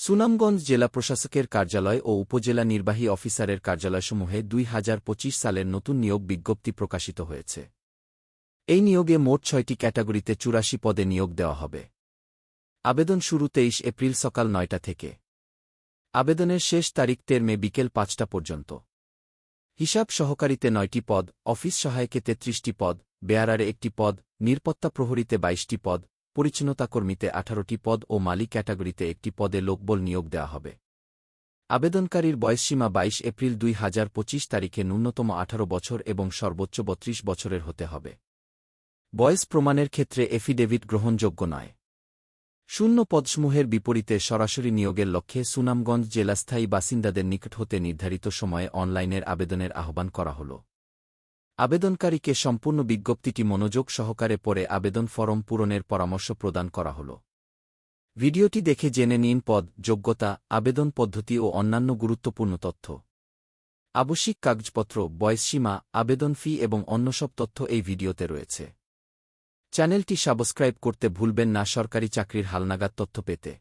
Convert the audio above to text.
সুনামগঞ্জ জেলা প্রশাসকের কার্যালয় ও উপজেলা নির্বাহী অফিসারের কার্যালয়সমূহে দুই হাজার পঁচিশ সালের নতুন নিয়োগ বিজ্ঞপ্তি প্রকাশিত হয়েছে। এই নিয়োগে মোট ছয়টি ক্যাটাগরিতে চুরাশি পদে নিয়োগ দেওয়া হবে। আবেদন শুরু তেইশ এপ্রিল সকাল নয়টা থেকে। আবেদনের শেষ তারিখ তের মে বিকেল পাঁচটা পর্যন্ত। হিসাব সহকারীতে নয়টি পদ, অফিস সহায়কে তেত্রিশটি পদ, বেয়ারারে একটি পদ, নিরাপত্তা প্রহরীতে বাইশটি পদ পরিচ্ছন্নতা কর্মীতে আঠারোটি পদ ও মালি ক্যাটাগরিতে একটি পদে লোকবল নিয়োগ দেওয়া হবে। আবেদনকারীর বয়সসীমা বাইশ এপ্রিল দুই হাজার পঁচিশ তারিখে ন্যূনতম আঠারো বছর এবং সর্বোচ্চ বত্রিশ বছরের হতে হবে। বয়স প্রমাণের ক্ষেত্রে এফিডেভিট গ্রহণযোগ্য নয়। শূন্য পদসমূহের বিপরীতে সরাসরি নিয়োগের লক্ষ্যে সুনামগঞ্জ জেলাস্থায়ী বাসিন্দাদের নিকট হতে নির্ধারিত সময়ে অনলাইনের আবেদনের আহ্বান করা হল। আবেদনকারীকে সম্পূর্ণ বিজ্ঞপ্তিটি মনোযোগ সহকারে পরে আবেদন ফরম পূরণের পরামর্শ প্রদান করা হল। ভিডিওটি দেখে জেনে নিন পদ, যোগ্যতা, আবেদন পদ্ধতি ও অন্যান্য গুরুত্বপূর্ণ তথ্য। আবশ্যিক কাগজপত্র, বয়সসীমা, আবেদন ফি এবং অন্য সব তথ্য এই ভিডিওতে রয়েছে। চ্যানেলটি সাবস্ক্রাইব করতে ভুলবেন না সরকারি চাকরির হালনাগাদ তথ্য পেতে।